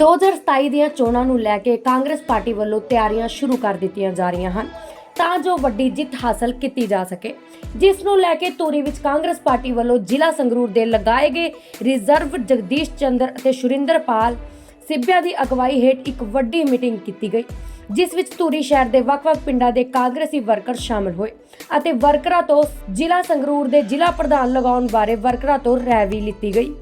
2027 ਦੀਆਂ ਚੋਣਾਂ ਨੂੰ ਲੈ ਕੇ ਕਾਂਗਰਸ ਪਾਰਟੀ ਵੱਲੋਂ ਤਿਆਰੀਆਂ ਸ਼ੁਰੂ ਕਰ ਦਿੱਤੀਆਂ ਜਾ ਰਹੀਆਂ ਹਨ ਤਾਂ ਜੋ ਵੱਡੀ ਜਿੱਤ ਹਾਸਲ ਕੀਤੀ ਜਾ ਸਕੇ। ਜਿਸ ਨੂੰ ਲੈ ਕੇ ਧੂਰੀ ਵਿੱਚ ਕਾਂਗਰਸ ਪਾਰਟੀ ਵੱਲੋਂ ਜ਼ਿਲ੍ਹਾ ਸੰਗਰੂਰ ਦੇ ਲਗਾਏ ਗਏ ਰਿਜ਼ਰਵ ਜਗਦੀਸ਼ ਚੰਦਰ ਅਤੇ ਸੁਰਿੰਦਰਪਾਲ ਸਿੱਬਿਆ ਦੀ ਅਗਵਾਈ ਹੇਠ ਇੱਕ ਵੱਡੀ ਮੀਟਿੰਗ ਕੀਤੀ ਗਈ, ਜਿਸ ਵਿੱਚ ਧੂਰੀ ਸ਼ਹਿਰ ਦੇ ਵੱਖ-ਵੱਖ ਪਿੰਡਾਂ ਦੇ ਕਾਂਗਰਸੀ ਵਰਕਰ ਸ਼ਾਮਲ ਹੋਏ ਅਤੇ ਵਰਕਰਾਂ ਤੋਂ ਜ਼ਿਲ੍ਹਾ ਸੰਗਰੂਰ ਦੇ ਜ਼ਿਲ੍ਹਾ ਪ੍ਰਧਾਨ ਲਗਾਉਣ ਬਾਰੇ ਵਰਕਰਾਂ ਤੋਂ ਰਾਏ ਵੀ ਲਿੱਤੀ ਗਈ।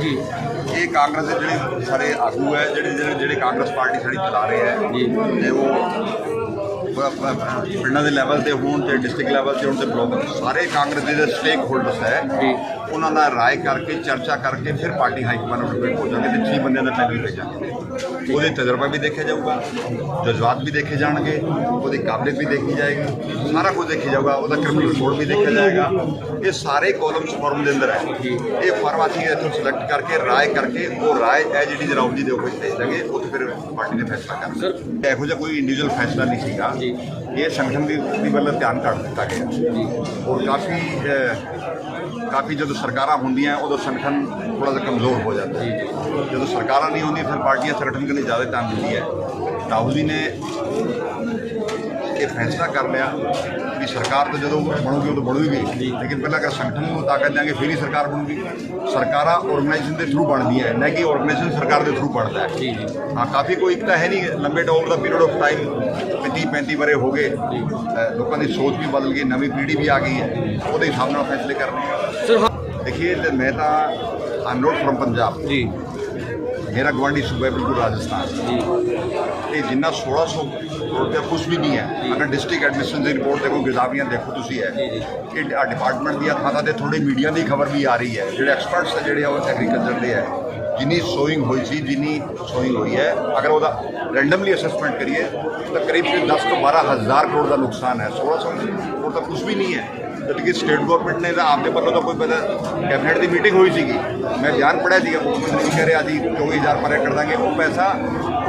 ਜੀ ਇਹ ਕਾਂਗਰਸ ਦੇ ਜਿਹੜੇ ਸਾਰੇ ਆਗੂ ਹੈ ਜਿਹੜੇ ਜਿਹੜੇ ਜਿਹੜੇ ਕਾਂਗਰਸ ਪਾਰਟੀ ਸਾਡੀ ਚਲਾ ਰਹੇ ਹੈ ਜੀ। ਤੇ ਉਹ ਪਿੰਡਾਂ ਦੇ ਲੈਵਲ ਤੇ ਹੋਣ ਤੇ ਡਿਸਟ੍ਰਿਕਟ ਲੈਵਲ ਤੇ ਹੋਣ ਤੇ ਬਲਾਕ ਸਾਰੇ ਕਾਂਗਰਸ ਦੇ ਸਟੇਕ ਹੋਲਡਰਸ ਹੈ ਜੀ। ਉਹਨਾਂ ਨਾਲ ਰਾਏ ਕਰਕੇ ਚਰਚਾ ਕਰਕੇ ਫਿਰ ਪਾਰਟੀ ਹਾਈ ਕਮਾਂਡ ਨੂੰ ਰਿਪੋਰਟ ਹੋ ਜਾਣਗੇ ਤੇ 6 ਬੰਦਿਆਂ ਦਾ ਪੈਨਲ ਭੇਜਾਂਗੇ। ਉਹਦੇ ਤਜਰਬਾ ਵੀ ਦੇਖਿਆ ਜਾਊਗਾ ਜਜ਼ਬਾਤ ਵੀ ਦੇਖੇ ਜਾਣਗੇ ਉਹਦੀ ਕਾਬਲੀਅਤ ਵੀ ਦੇਖੀ ਜਾਏਗੀ ਸਾਰਾ ਕੁਝ ਦੇਖਿਆ ਜਾਊਗਾ ਉਹਦਾ ਕ੍ਰਿਮੀਨਲ ਰਿਕਾਰਡ ਵੀ ਦੇਖਿਆ ਜਾਏਗਾ। ਇਹ ਸਾਰੇ ਕਾਲਮਸ ਫਾਰਮ ਦੇ ਅੰਦਰ ਹੈ। ਇਹ ਫਾਰਮ ਅਸੀਂ ਇੱਥੋਂ ਸਿਲੈਕਟ ਕਰਕੇ ਰਾਏ ਕਰਕੇ ਉਹ ਰਾਏ ਹੈ ਜਿਹੜੀ ਜਨਾਬ ਜੀ ਦੇ ਉੱਪਰ ਭੇਜ ਦਾਂਗੇ ਉੱਥੇ ਫਿਰ ਪਾਰਟੀ ਨੇ ਫੈਸਲਾ ਕਰਨਾ। ਇਹੋ ਜਿਹਾ ਕੋਈ ਇੰਡੀਵਿਜੂਅਲ ਫੈਸਲਾ ਨਹੀਂ ਸੀਗਾ। ਇਹ ਸੰਗਠਨ ਦੀ ਦੀ ਵੱਲ ਧਿਆਨ ਕਰ ਦਿੱਤਾ ਗਿਆ। ਔਰ ਕਾਫੀ ਕਾਫੀ ਜਦੋਂ ਸਰਕਾਰਾਂ ਹੁੰਦੀਆਂ, ਉਦੋਂ ਸੰਗਠਨ ਥੋੜਾ ਜਿਹਾ ਕਮਜ਼ੋਰ ਹੋ ਜਾਂਦਾ ਹੈ। ਜਦੋਂ ਸਰਕਾਰਾਂ ਨਹੀਂ ਹੁੰਦੀਆਂ, ਫਿਰ ਪਾਰਟੀਆਂ ਸੰਗਠਨ ਕੇ ਲਈ ਜ਼ਿਆਦਾ ਟਾਈਮ ਦਿੰਦੀ ਹੈ। ਰਾਹੁਲ ਜੀ ਨੇ ਇਹ ਫੈਸਲਾ ਕਰ ਲਿਆ। ਵੀ ਸਰਕਾਰ ਤਾਂ ਜਦੋਂ ਬਣੂਗੀ ਉਦੋਂ ਬਣੂਗੀ। ਲੇਕਿਨ ਪਹਿਲਾਂ ਅਗਰ ਸੰਗਠਨ ਨੂੰ ਤਾਕਤ ਦਿਆਂਗੇ ਫਿਰ ਹੀ ਸਰਕਾਰ ਬਣੂਗੀ। ਸਰਕਾਰਾਂ ਆਰਗੇਨਾਈਜੇਸ਼ਨ ਦੇ ਥਰੂ ਬਣਦੀਆਂ ਹੈ ਨਾ ਕਿ ਆਰਗੇਨਾਈਜੇਸ਼ਨ ਸਰਕਾਰ ਦੇ ਥਰੂ ਬਣਦਾ ਹੈ। ਜੀ ਜੀ। ਹਾਂ ਕਾਫੀ ਕੋਈ ਇੱਕ ਤਾਂ ਹੈ ਨਹੀਂ ਲੰਬੇ ਟਾਈਮ ਦਾ ਪੀਰੀਅਡ ਆਫ ਟਾਈਮ 30 35 ਬਰੇ ਹੋ ਗਏ। ਲੋਕਾਂ ਦੀ ਸੋਚ ਵੀ ਬਦਲ ਗਈ ਨਵੀਂ ਪੀੜ੍ਹੀ ਵੀ ਆ ਗਈ ਹੈ। ਉਹਦੇ ਹਿਸਾਬ ਨਾਲ ਫੈਸਲੇ ਕਰਨੇ ਸਰ ਤੇ ਮੈਂ ਤਾਂ ਆਮ ਨੋਟ ਫਰਮ ਪੰਜਾਬ। ਜੀ। ਮੇਰਾ ਗਵਾਂਢੀ ਸੂਬਾ ਬਿਲਕੁਲ ਰਾਜਸਥਾਨ। ਜੀ। ਇਹ ਜਿੰਨਾ 1600 ਕਰੋੜ ਦਾ ਕੁਝ ਵੀ ਨਹੀਂ ਹੈ। ਅਗਰ ਡਿਸਟ੍ਰਿਕਟ ਐਡਮਿਨਿਸਟ੍ਰੇਸ਼ਨ ਦੀ ਰਿਪੋਰਟ ਦੇਖੋ ਗਿਜ਼ਾਵੀਆਂ ਦੇਖੋ ਤੁਸੀਂ ਹੈ। ਜੀ, ਜੀ। ਇਹ ਡਿਪਾਰਟਮੈਂਟ ਦੀਆਂ ਥਾਂ ਤੇ ਥੋੜੀ ਮੀਡੀਆ ਦੀ ਖਬਰ ਵੀ ਆ ਰਹੀ ਹੈ। ਜਿਹੜੇ ਐਕਸਪਰਟਸ ਜਿਹੜੇ ਉਹ ਐਗਰੀਕਲਚਰ ਦੇ ਹੈ। ਜਿੰਨੀ ਸੋਇੰਗ ਹੋਈ ਸੀ ਜਿੰਨੀ ਸੋਇੰਗ ਹੋਈ ਹੈ। ਅਗਰ ਉਹਦਾ ਰੈਂਡਮਲੀ ਅਸੈਸਮੈਂਟ ਕਰੀਏ ਤਾਂ ਕਰੀਬ ਸੇ 10 ਤੋਂ 12 ਹਜ਼ਾਰ ਕਰੋੜ ਦਾ ਨੁਕਸਾਨ ਹੈ। 1600 ਕਰੋੜ ਤਾਂ ਕੁਝ ਵੀ ਨਹੀਂ ਹੈ। ਕਿ ਸਟੇਟ ਗਵਰਨਮੈਂਟ ਨੇ ਤਾਂ ਆਪਦੇ ਵੱਲੋਂ ਤਾਂ ਕੋਈ ਪਹਿਲਾਂ ਕੈਬਨਿਟ ਦੀ ਮੀਟਿੰਗ ਹੋਈ ਸੀਗੀ। ਮੈਂ ਬਿਆਨ ਪੜਿਆ ਸੀਗਾ ਮੁੱਖ ਮੰਤਰੀ ਕਹਿ ਰਿਹਾ ਜੀ 24000 ਪਰ ਏਕੜ ਦਾਂਗੇ। ਉਹ ਪੈਸਾ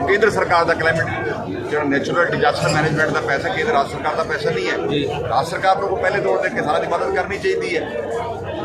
ਕੇਂਦਰ ਸਰਕਾਰ ਦਾ ਕਲਾਈਮੇਟ ਜਿਹੜਾ ਨੈਚੁਰਲ ਡਿਜ਼ਾਸਟਰ ਮੈਨੇਜਮੈਂਟ ਦਾ ਪੈਸਾ ਕੇਂਦਰ ਰਾਜ ਸਰਕਾਰ ਦਾ ਪੈਸਾ ਨਹੀਂ। ਹੈ ਰਾਜ ਸਰਕਾਰ ਨੂੰ ਪਹਿਲੇ ਤੌਰ ਤੇ ਕਿਸਾਨਾਂ ਦੀ ਮਦਦ ਕਰਨੀ ਚਾਹੀਦੀ ਹੈ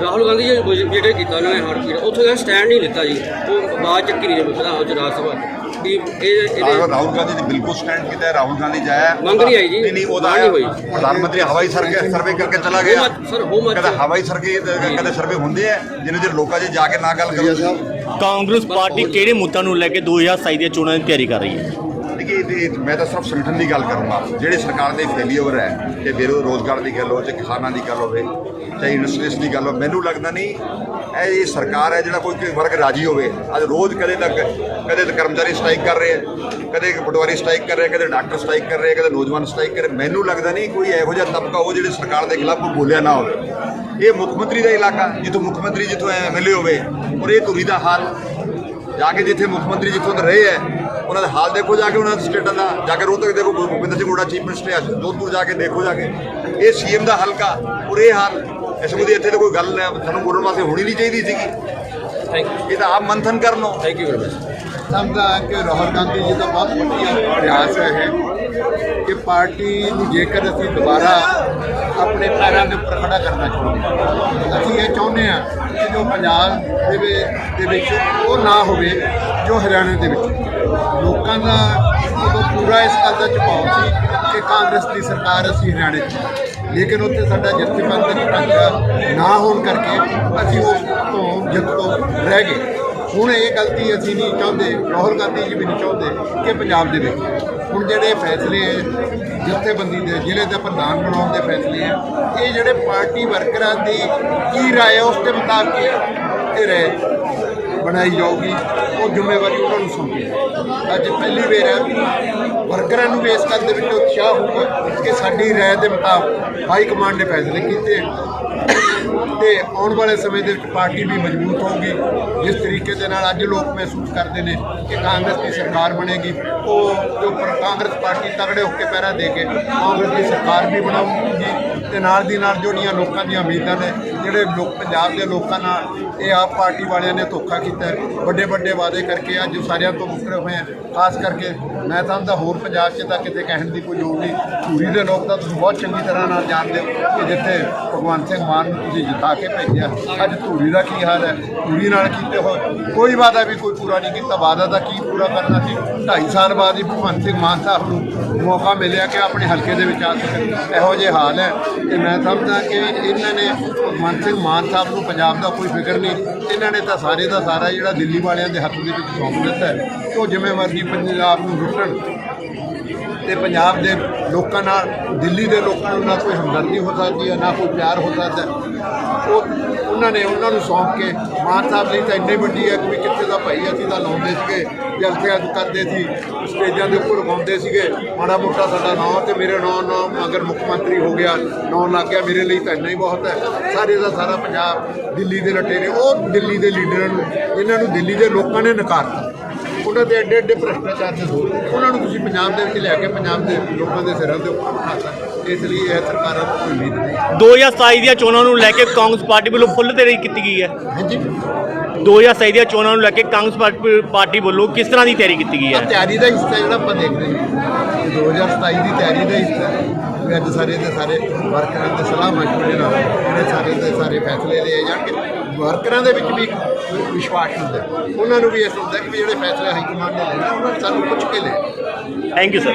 ਰਾਹੁਲ ਗਾਂਧੀ ਜੀ ਜਿਹੜੇ ਕੀਤਾ ਉਹਨਾਂ ਨੇ ਹੜ੍ਹ ਪੀੜ ਉੱਥੇ ਦਾ ਸਟੈਂਡ ਨਹੀਂ ਲਿੱਤਾ ਜੀ ਉਹ ਬਾਅਦ ਚੱਕੀ ਨਹੀਂ ਪ੍ਰਧਾਨ ਉਹ ਰਾਜ ਸਭਾ। ਵੀ ਇਹ ਇਹਦੇ ਰਾਹੁਲ ਰਾਹੁਲ ਗਾਂਧੀ ਨੇ ਬਿਲਕੁਲ ਸਟੈਂਡ ਕੀਤਾ ਹੈ ਰਾਹੁਲ ਗਾਂਧੀ ਜਾਇਆ ਮੰਗ ਨਹੀਂ ਆਈ ਜੀ। ਨਹੀਂ ਨਹੀਂ ਉਹਦਾ ਮੰਗ ਨਹੀਂ ਹੋਈ। ਪ੍ਰਧਾਨ ਮੰਤਰੀ ਹਵਾਈ ਸਰਵੇ ਸਰਵੇ ਕਰਕੇ ਚਲਾ ਗਿਆ। ਉਹ ਮਤ- ਸਰ, ਉਹ ਮਤ- ਕਦੇ ਹਵਾਈ ਸਰਵੇ ਸਰਵੇ ਹੁੰਦੇ ਆ ਜਿੰਨੇ ਲੋਕਾਂ 'ਚ ਜਾ ਕੇ ਨਾ ਗੱਲ ਕਰੋ। ਕਾਂਗਰਸ ਪਾਰਟੀ ਕਿਹੜੇ ਮੁੱਦਿਆਂ ਨੂੰ ਲੈ ਕੇ 2027 ਦੀਆਂ ਚੋਣਾਂ ਦੀ ਤਿਆਰੀ ਕਰ ਰਹੀ ਹੈ? ਦੇਖिए ਮੈਂ ਤਾਂ ਸਿਰਫ ਸੰਗਠਨ ਦੀ ਗੱਲ ਕਰੂੰਗਾ। ਜਿਹੜੇ ਸਰਕਾਰ ਦੇ ਫੇਲਿਅਰ ਹੈ ਤੇ ਬੇਰੁਜ਼ਗਾਰ ਦੀ ਗੱਲ ਹੋ ਚਾਹੇ ਕਿਸਾਨਾਂ ਦੀ ਗੱਲ ਹੋਵੇ, ਚਾਹੇ ਇੰਡਸਟਰੀਜ਼ ਦੀ ਗੱਲ ਹੋਵੇ ਮੈਨੂੰ ਲੱਗਦਾ ਨਹੀਂ ਇਹ ਸਰਕਾਰ ਹੈ, ਜਿਹੜਾ ਕੋਈ ਵਰਗ ਰਾਜੀ ਹੋਵੇ, ਅੱਜ ਰੋਜ਼ ਕਦੇ ਤੱਕ ਕਦੇ ਤਾਂ ਕਰਮਚਾਰੀ ਸਟ੍ਰਾਈਕ ਕਰ ਰਹੇ ਹੈ ਕਦੇ ਪਟਵਾਰੀ ਸਟ੍ਰਾਈਕ ਕਰ ਰਹੇ ਕਦੇ ਡਾਕਟਰ ਸਟ੍ਰਾਈਕ ਕਰ ਰਹੇ ਕਦੇ ਨੌਜਵਾਨ ਸਟ੍ਰਾਈਕ ਕਰ ਰਹੇ ਮੈਨੂੰ ਲੱਗਦਾ ਨਹੀਂ ਕੋਈ ਇਹੋ ਜਿਹਾ ਤਬਕਾ ਹੋ ਜਿਹੜੇ ਸਰਕਾਰ ਦੇ ਖਿਲਾਫ ਕੋਈ ਬੋਲਿਆ ਨਾ ਹੋਵੇ। ਇਹ ਮੁੱਖ ਮੰਤਰੀ ਦਾ ਇਲਾਕਾ, ਜਿੱਥੋਂ ਮੁੱਖ ਮੰਤਰੀ ਜਿੱਥੋਂ ਐਮਐਲਏ ਹੋਵੇ, ਔਰ ਇਹ ਧੁਰੀ ਦਾ ਹਾਲ, ਜਾ ਕੇ ਜਿੱਥੇ ਮੁੱਖ ਮੰਤਰੀ ਜਿੱਥੋਂ ਰਹੇ ਹੈ ਉਹਨਾਂ ਦਾ ਹਾਲ ਦੇਖੋ ਜਾ ਕੇ ਉਹਨਾਂ ਦੇ ਸਟੇਟਾਂ ਦਾ। ਜਾ ਕੇ ਰੋਹਤਕ ਦੇਖੋ ਭੁਪਿੰਦਰ ਸਿੰਘ ਹੁੱਡਾ ਚੀਫ ਮਿਨਿਸਟਰ ਹੈ ਜੋਧਪੁਰ ਜਾ ਕੇ ਦੇਖੋ ਜਾ ਕੇ। ਇਹ ਸੀਐਮ ਦਾ ਹਲਕਾ ਔਰ ਇਹ ਹਾਲ। ਇਸ ਮੁੱਦੇ ਇੱਥੇ ਤਾਂ ਕੋਈ ਗੱਲ ਨਹੀਂ ਸਾਨੂੰ ਬੋਲਣ ਵਾਸਤੇ ਹੋਣੀ ਨਹੀਂ ਚਾਹੀਦੀ ਸੀਗੀ। ਥੈਂਕ ਯੂ ਇਹ ਤਾਂ ਆਪ ਮੰਥਨ ਕਰ ਲਓ ਥੈਂਕ ਯੂ ਵੈਰੀ ਮਚ ਸਮਝਦਾ ਕਿ ਰਾਹੁਲ ਗਾਂਧੀ ਜੀ ਦਾ ਬਹੁਤ ਵਧੀਆ ਪ੍ਰਯਾਸ ਹੈ ਕਿ ਪਾਰਟੀ ਨੂੰ ਜੇਕਰ ਅਸੀਂ ਦੁਬਾਰਾ ਆਪਣੇ ਪੈਰਾਂ ਦੇ ਉੱਪਰ ਖੜਾ ਕਰਨਾ ਚਾਹੁੰਦੇ ਹਾਂ ਅਸੀਂ ਇਹ ਚਾਹੁੰਦੇ ਹਾਂ ਕਿ ਜੋ ਪੰਜਾਬ ਦੇ ਵਿੱਚ ਉਹ ਨਾ ਹੋਵੇ ਜੋ ਹਰਿਆਣਾ ਦੇ ਵਿੱਚ। ਲੋਕਾਂ ਦਾ ਉਦੋਂ ਪੂਰਾ ਇਸ ਗੱਲ ਦਾ ਝੁਕਾਅ ਸੀ ਕਿ ਕਾਂਗਰਸ ਦੀ ਸਰਕਾਰ ਅਸੀਂ ਹਰਿਆਣੇ 'ਚ ਲੇਕਿਨ ਉੱਥੇ ਸਾਡਾ ਜਥੇਬੰਦਕ ਢਾਂਚਾ ਨਾ ਹੋਣ ਕਰਕੇ ਅਸੀਂ ਉਸ ਤੋਂ ਜਿੱਤ ਤੋਂ ਰਹਿ ਗਏ। ਹੁਣ ਇਹ ਗਲਤੀ ਅਸੀਂ ਨਹੀਂ ਚਾਹੁੰਦੇ ਰਾਹੁਲ ਗਾਂਧੀ ਜੀ ਵੀ ਨਹੀਂ ਚਾਹੁੰਦੇ ਕਿ ਪੰਜਾਬ ਦੇ ਵਿੱਚ। ਹੁਣ ਜਿਹੜੇ ਫੈਸਲੇ ਜਥੇਬੰਦੀ ਦੇ, ਜ਼ਿਲ੍ਹੇ ਦੇ ਪ੍ਰਧਾਨ ਬਣਾਉਣ ਦੇ ਫੈਸਲੇ ਆ, ਇਹ ਜਿਹੜੇ ਪਾਰਟੀ ਵਰਕਰਾਂ ਦੀ ਕੀ ਰਾਏ ਉਸ ਦੇ ਮੁਤਾਬਕ ਇਹ ਰਹੇ ਬਣਾਈ ਜਾਊਗੀ, ਉਹ ਜ਼ਿੰਮੇਵਾਰੀ ਉਹਨਾਂ ਨੂੰ ਸੌਂਪੀ ਜਾਊਗੀ। ਅੱਜ ਪਹਿਲੀ ਵਾਰ ਹੈ ਵਰਕਰਾਂ ਨੂੰ ਵੀ ਇਸ ਗੱਲ ਦੇ ਵਿੱਚ ਉਤਸ਼ਾਹ ਹੋਊਗਾ ਕਿ ਸਾਡੀ ਰਾਏ ਦੇ ਮੁਤਾਬਕ ਹਾਈ ਕਮਾਂਡ ਨੇ ਫੈਸਲੇ ਕੀਤੇ। ਤੇ ਆਉਣ ਵਾਲੇ ਸਮੇਂ ਦੇ ਵਿੱਚ ਪਾਰਟੀ ਵੀ ਮਜ਼ਬੂਤ ਹੋਊਗੀ। ਜਿਸ ਤਰੀਕੇ ਦੇ ਨਾਲ ਅੱਜ ਲੋਕ ਮਹਿਸੂਸ ਕਰਦੇ ਨੇ ਕਿ ਕਾਂਗਰਸ ਦੀ ਸਰਕਾਰ ਬਣੇਗੀ। ਉਹ ਜੋ ਪਰ ਕਾਂਗਰਸ ਪਾਰਟੀ ਤਗੜੇ ਹੋ ਕੇ ਪਹਿਰਾ ਦੇ ਕੇ ਕਾਂਗਰਸ ਦੀ ਸਰਕਾਰ ਵੀ ਬਣਾਊਗੀ। ਤੇ ਨਾਲ ਦੀ ਨਾਲ ਜਿਹੜੀਆਂ ਲੋਕਾਂ ਦੀਆਂ ਉਮੀਦਾਂ ਨੇ ਜਿਹੜੇ ਲੋਕ ਪੰਜਾਬ ਦੇ ਲੋਕਾਂ ਨਾਲ ਇਹ ਆਪ ਪਾਰਟੀ ਵਾਲਿਆਂ ਨੇ ਧੋਖਾ ਕੀਤਾ ਵੱਡੇ ਵੱਡੇ ਵਾਅਦੇ ਕਰਕੇ ਅੱਜ ਸਾਰਿਆਂ ਤੋਂ ਮੁਕਰੇ ਹੋਏ ਆ। ਖਾਸ ਕਰਕੇ ਮੈਂ ਸਮਝਦਾ ਹੋਰ ਪੰਜਾਬ 'ਚ ਤਾਂ ਕਿਤੇ ਕਹਿਣ ਦੀ ਕੋਈ ਲੋੜ ਨਹੀਂ। ਧੂਰੀ ਦੇ ਲੋਕ ਤਾਂ ਤੁਸੀਂ ਬਹੁਤ ਚੰਗੀ ਤਰ੍ਹਾਂ ਨਾਲ ਜਾਣਦੇ ਹੋ ਕਿ ਜਿੱਥੇ ਭਗਵੰਤ ਸਿੰਘ ਮਾਨ ਨੂੰ ਤੁਸੀਂ ਜਿਤਾ ਕੇ ਭੇਜਿਆ। ਅੱਜ ਧੂਰੀ ਦਾ ਕੀ ਹਾਲ ਹੈ? ਧੂਰੀ ਨਾਲ ਕੀਤੇ ਹੋਏ ਕੋਈ ਵਾਅਦਾ ਵੀ ਕੋਈ ਪੂਰਾ ਨਹੀਂ ਕੀਤਾ। ਵਾਅਦਾ ਦਾ ਕੀ ਪੂਰਾ ਕਰਨਾ ਸੀ? 2.5 ਸਾਲ ਬਾਅਦ ਹੀ ਭਗਵੰਤ ਸਿੰਘ ਮਾਨ ਸਾਹਿਬ ਨੂੰ ਮੌਕਾ ਮਿਲਿਆ ਕਿ ਆਪਣੇ ਹਲਕੇ ਦੇ ਵਿੱਚ ਆ ਸਕਣ। ਇਹੋ ਜਿਹੇ ਹਾਲ ਹੈ। ਤੇ ਮੈਂ ਸਮਝਦਾ ਕਿ ਇਹਨਾਂ ਨੇ ਭਗਵੰਤ ਸਿੰਘ ਮਾਨ ਸਾਹਿਬ ਨੂੰ ਪੰਜਾਬ ਦਾ ਕੋਈ ਫਿਕਰ ਨਹੀਂ। ਇਹਨਾਂ ਨੇ ਤਾਂ ਸਾਰੇ ਦਾ ਸਾਰਾ ਜਿਹੜਾ ਦਿੱਲੀ ਵਾਲਿਆਂ ਦੇ ਹੱਥ ਦੇ ਵਿੱਚ ਸੌਂਪ ਦਿੱਤਾ ਹੈ। ਉਹ ਜਿਵੇਂ ਮਰਜ਼ੀ ਪੰਜਾਬ ਨੂੰ ਲੁੱਟਣ। ਤੇ ਪੰਜਾਬ ਦੇ ਲੋਕਾਂ ਨਾਲ, ਦਿੱਲੀ ਦੇ ਲੋਕਾਂ ਨੂੰ ਨਾ ਕੋਈ ਹਮਦਰਦੀ ਹੋ ਸਕਦੀ ਹੈ, ਨਾ ਕੋਈ ਪਿਆਰ ਹੋ ਸਕਦਾ ਉਹ, ਉਹਨਾਂ ਨੇ ਉਹਨਾਂ ਨੂੰ ਸੌਂਪ ਕੇ ਮਾਨ ਸਾਹਿਬ ਲਈ ਤਾਂ ਇੰਨੀ ਵੱਡੀ ਹੈ ਕਿ ਵੀ ਕਿੱਥੇ ਦਾ ਭਾਈ ਅਸੀਂ ਤਾਂ ਲਾਉਂਦੇ ਸੀਗੇ। ਜਲਸਿਆਂ ਕਰਦੇ ਸੀ। ਸਟੇਜਾਂ ਦੇ ਉੱਪਰ ਗਾਉਂਦੇ ਸੀਗੇ। ਮਾੜਾ ਮੋਟਾ ਸਾਡਾ ਨਾਂ ਤੇ ਮੇਰੇ ਨਾਂ ਨਾਂ ਅਗਰ ਮੁੱਖ ਮੰਤਰੀ ਹੋ ਗਿਆ, ਨਾਂ ਲੱਗ ਗਿਆ ਮੇਰੇ ਲਈ ਤਾਂ ਇੰਨਾ ਹੀ ਬਹੁਤ ਹੈ। ਸਾਰੇ ਦਾ ਸਾਰਾ ਪੰਜਾਬ ਦਿੱਲੀ ਦੇ ਲਟੇਰੇ ਉਹ ਦਿੱਲੀ ਦੇ ਲੀਡਰਾਂ ਨੂੰ, ਇਹਨਾਂ ਨੂੰ ਦਿੱਲੀ ਦੇ ਲੋਕਾਂ ਨੇ ਨਕਾਰਤਾ। ਉਹਨਾਂ ਦੇ ਐਡੇ ਐਡੇ ਭ੍ਰਿਸ਼ਟਾਚਾਰ ਦੇ ਦੋਸ਼ ਉਹਨਾਂ ਨੂੰ ਤੁਸੀਂ ਪੰਜਾਬ ਦੇ ਵਿੱਚ ਲੈ ਕੇ, ਪੰਜਾਬ ਦੇ ਲੋਕਾਂ ਦੇ ਸਿਰਾਂ ਦੇ ਉੱਪਰ ਉਠਾ ਸਕਦੇ ਇਸ ਲਈ ਇਹ ਸਰਕਾਰਾਂ ਤੋਂ ਕੋਈ ਉਮੀਦ ਨਹੀਂ। 2027 ਦੀਆਂ ਚੋਣਾਂ ਨੂੰ ਲੈ ਕੇ ਕਾਂਗਰਸ ਪਾਰਟੀ ਵੱਲੋਂ ਫੁੱਲ ਤਿਆਰੀ ਕੀਤੀ ਗਈ ਹੈ। ਹਾਂਜੀ। 2027 ਦੀਆਂ ਚੋਣਾਂ ਨੂੰ ਲੈ ਕੇ ਕਾਂਗਰਸ ਪਾਰਟੀ- ਪਾਰਟੀ ਵੱਲੋਂ ਕਿਸ ਤਰ੍ਹਾਂ ਦੀ ਤਿਆਰੀ ਕੀਤੀ ਗਈ ਆਹ ਹੈ ਤਿਆਰੀ ਦਾ ਹਿੱਸਾ ਜਿਹੜਾ ਆਪਾਂ ਦੇਖਦੇ ਹਾਂ। ਇਹ 2027 ਦੀ ਤਿਆਰੀ ਦਾ ਹਿੱਸਾ ਹੈ। ਵੀ ਅੱਜ ਸਾਰੇ ਦੇ ਸਾਰੇ ਵਰਕਰਾਂ ਦੇ ਸਲਾਹ ਮਸ਼ਵਰੇ ਨਾਲ ਜਿਹੜੇ ਸਾਰੇ ਦੇ ਸਾਰੇ ਫੈਸਲੇ ਲਏ ਜਾਣਗੇ। ਵਰਕਰਾਂ ਦੇ ਵਿੱਚ ਵੀ ਇੱਕ ਵਿਸ਼ਵਾਸ ਹੁੰਦਾ ਹੈ। ਉਹਨਾਂ ਨੂੰ ਵੀ ਇਹ ਹੁੰਦਾ ਕਿ ਵੀ ਜਿਹੜੇ ਫੈਸਲੇ ਹਾਈ ਕਮਾਂਡ ਨੇ ਲੈਣੇ ਉਹਨਾਂ ਨੂੰ ਸਾਨੂੰ ਪੁੱਛ ਕੇ ਲੈ ਥੈਂਕ ਯੂ ਸਰ